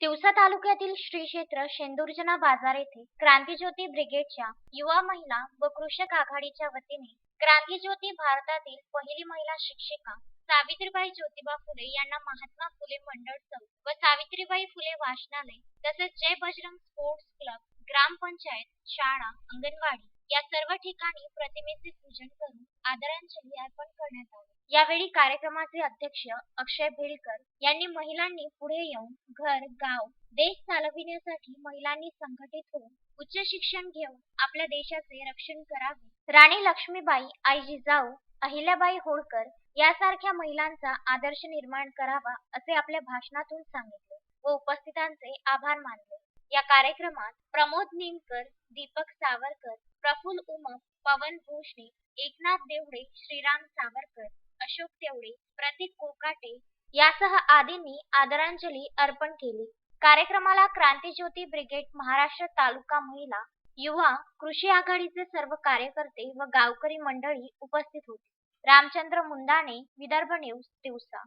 तिवसा तालुक्यातील श्री क्षेत्र शेंदुर्जना बाजार येथे क्रांतीज्योती ब्रिगेडच्या युवा महिला व कृषक आघाडीच्या वतीने क्रांतीज्योती भारतातील पहिली महिला शिक्षिका सावित्रीबाई ज्योतिबा फुले यांना महात्मा फुले मंडळ चौक व सावित्रीबाई फुले वाचनालय तसेच जय बजरंग स्पोर्ट्स क्लब ग्रामपंचायत शाळा अंगणवाडी या सर्व ठिकाणी प्रतिमेचे पूजन करून आदरांजली अर्पण करण्यात आली. यावेळी कार्यक्रमाचे अध्यक्ष अक्षय भेलकर यांनी महिलांनी पुढे येऊन घर गाव देश चालविण्यासाठी महिलांनी संघटित होऊन उच्च शिक्षण घेऊन आपल्या देशाचे रक्षण करावे. राणी लक्ष्मीबाई आई जिजाऊ अहिल्याबाई होळकर यासारख्या महिलांचा आदर्श निर्माण करावा असे आपल्या भाषणातून सांगितले व उपस्थितांचे आभार मानले. या कार्यक्रमात प्रमोद निमकर दीपक सावरकर प्रफुल्ल पवन भोसले एकनाथ देवडे श्रीराम सावरकर अशोक तेवडे प्रतीक कोकाटे यासह आदींनी आदरांजली अर्पण केली. कार्यक्रमाला क्रांतीज्योती ब्रिगेड महाराष्ट्र तालुका महिला युवा कृषी आघाडीचे सर्व कार्यकर्ते व गावकरी मंडळी उपस्थित होते. रामचंद्र मुंदाणे विदर्भ न्यूज दिवसा.